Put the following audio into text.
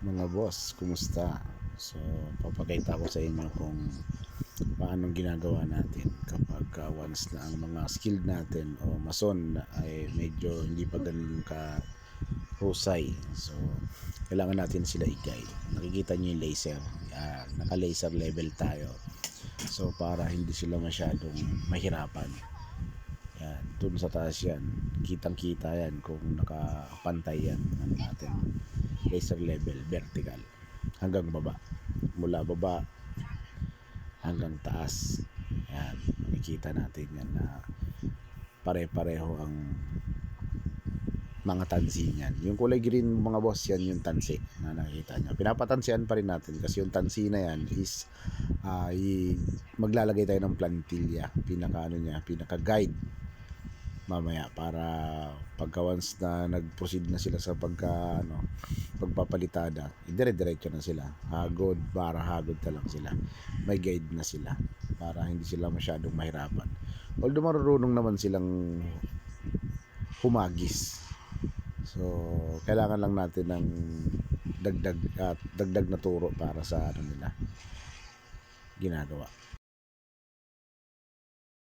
mga boss, kumusta? So, papakita ko sa inyo kung paano ginagawa natin kapag uh, once na ang mga skilled natin o mason ay medyo hindi pa ganun ka husay. So, kailangan natin sila i-guide. Nakikita niyo yung laser. Yan, naka-laser level tayo. So, para hindi sila masyadong mahirapan. Yan, dun sa taas yan. Kitang-kita yan kung nakapantay yan ano natin. Laser level, vertical. Hanggang baba. Mula baba hanggang taas. Yan, makikita natin yan na pare-pareho ang mga tansi niyan. Yung kulay green mga boss yan yung tansi na nakikita nyo. Pinapatansihan pa rin natin kasi yung tansi na yan is uh, maglalagay tayo ng plantilla. Pinaka ano niya, pinaka guide mamaya para pagka once na nag-proceed na sila sa pagka ano, pagpapalitada, dire-diretso na sila. Hagod, para hagod na lang sila. May guide na sila para hindi sila masyadong mahirapan. Although marunong naman silang humagis. So, kailangan lang natin ng dagdag at dagdag na turo para sa ano nila ginagawa.